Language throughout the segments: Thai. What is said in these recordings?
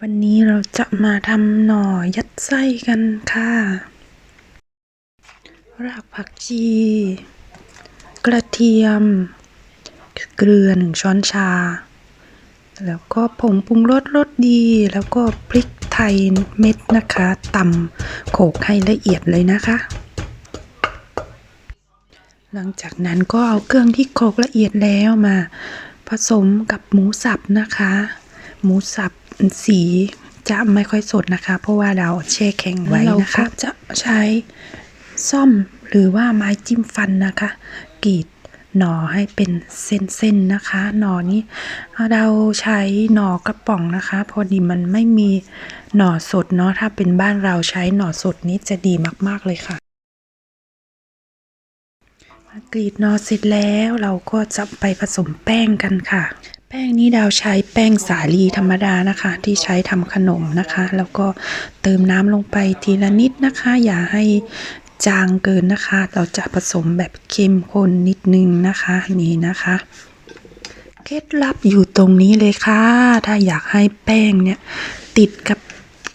วันนี้เราจะมาทำหน่อยัดไส้กันค่ะ รากผักชี กระเทียม เกลือหนึ่งช้อนชา แล้วก็ผงปรุงรสรสดี แล้วก็พริกไทยเม็ดนะคะตำโขลกให้ละเอียดเลยนะคะ หลังจากนั้นก็เอาเครื่องที่โขลกละเอียดแล้วมา ผสมกับหมูสับนะคะ หมูสับ สีจะไม่ค่อยสดนะคะ เพราะว่าเราแช่แข็งไว้นะคะ จะใช้ซ่อมหรือว่าไม้จิ้มฟันนะคะ กรีดหน่อให้เป็นเส้นๆนะคะหน่อนี้เราใช้หน่อกระป๋องนะคะ พอดีมันไม่มีหน่อสดเนาะถ้าเป็นบ้านเราใช้หน่อสดนี้จะดีมากๆเลยค่ะกรีดนอเสร็จแล้วเราก็จะไปผสมแป้งกันค่ะ แป้งนี้ดาวใช้แป้งสาลีธรรมดานะคะ ที่ใช้ทำขนมนะคะ แล้วก็เติมน้ำลงไปทีละนิดนะคะ อย่าให้จางเกินนะคะ เราจะผสมแบบเข้มข้นนิดนึงนะคะนี่นะคะเคล็ดลับอยู่ตรงนี้เลยค่ะ ถ้าอยากให้แป้งเนี่ยติดกับ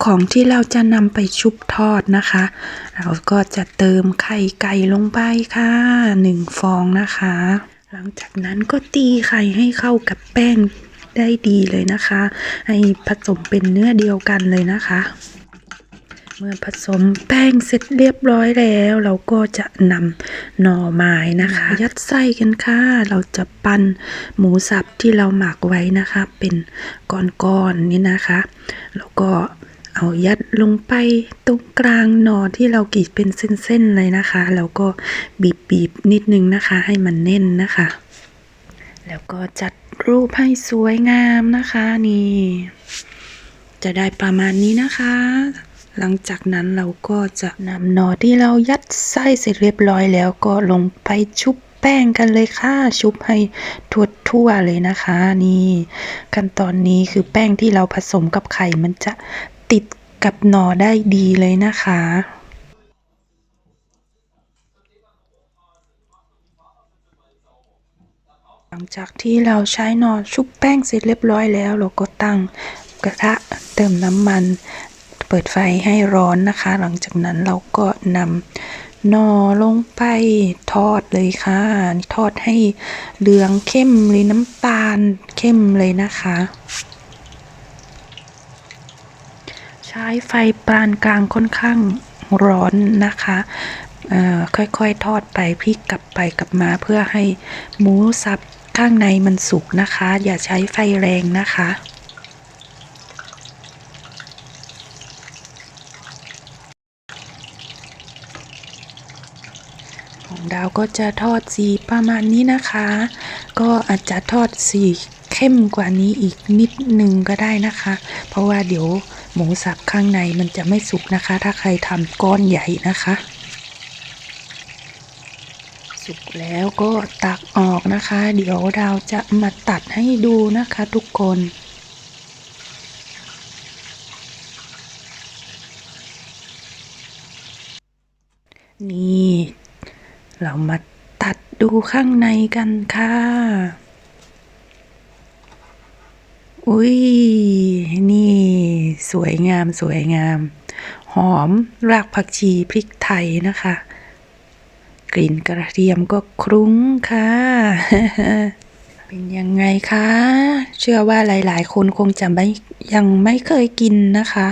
ของที่เราจะนำไปชุบทอดนะคะ เราก็จะเติมไข่ไก่ลงไปค่ะหนึ่งฟองนะคะ หลังจากนั้นก็ตีไข่ให้เข้ากับแป้งได้ดีเลยนะคะ ให้ผสมเป็นเนื้อเดียวกันเลยนะคะ เมื่อผสมแป้งเสร็จเรียบร้อยแล้ว เราก็จะนำหน่อไม้นะคะ ยัดไส้กันค่ะ เราจะปั้นหมูสับที่เราหมักไว้นะคะ เป็นก้อนๆนี่นะคะ แล้วก็ เอายัดลงไปตรงกลางหนอที่เรากรีดเป็นเส้นๆเลยนะคะ แล้วก็บีบๆนิดนึงนะคะ ให้มันแน่นนะคะ แล้วก็จัดรูปให้สวยงามนะคะนี่ จะได้ประมาณนี้นะคะ หลังจากนั้นเราก็จะนำหนอที่เรายัดไส้เสร็จเรียบร้อยแล้วก็ลงไปชุบแป้งกันเลยค่ะ ชุบให้ทั่วทั่วๆเลยนะคะ นี่ ขั้นตอนนี้คือแป้งที่เราผสมกับไข่มันจะ ติดกับหน่อได้ดีเลยนะคะหลังจากที่เราใช้หน่อชุบแป้งเสร็จเรียบร้อยแล้ว เราก็ตั้งกระทะเติมน้ำมัน เปิดไฟให้ร้อนนะคะ หลังจากนั้นเราก็นำหน่อลงไปทอดเลยค่ะทอดให้เหลืองเข้มเลยน้ำตาลเข้มเลยนะคะ ใช้ไฟปานกลางค่อนข้างร้อนนะคะค่อยๆทอดไปพลิกกลับไปกลับมาเพื่อให้หมูสับข้างในมันสุกนะคะ อย่าใช้ไฟแรงนะคะของดาวก็จะทอดสีประมาณนี้นะคะ ก็อาจจะทอดสีเข้มกว่านี้อีกนิดนึงก็ได้นะคะ เพราะว่าเดี๋ยว มูสับข้างในมันจะไม่สุกนะคะ ถ้าใครทำก้อนใหญ่นะคะ สุกแล้วก็ตักออกนะคะ เดี๋ยวดาวจะมาตัดให้ดูนะคะทุกคนนี่ เรามาตัดดูข้างในกันค่ะ อุ้ย สวยงามสวยงาม หอมรากผักชีพริกไทยนะคะ กลิ่นกระเทียมก็คลุ้งค่ะ เป็นยังไงคะ เชื่อว่าหลาย ๆ คนคงจะไม่ยังไม่เคยกินนะคะ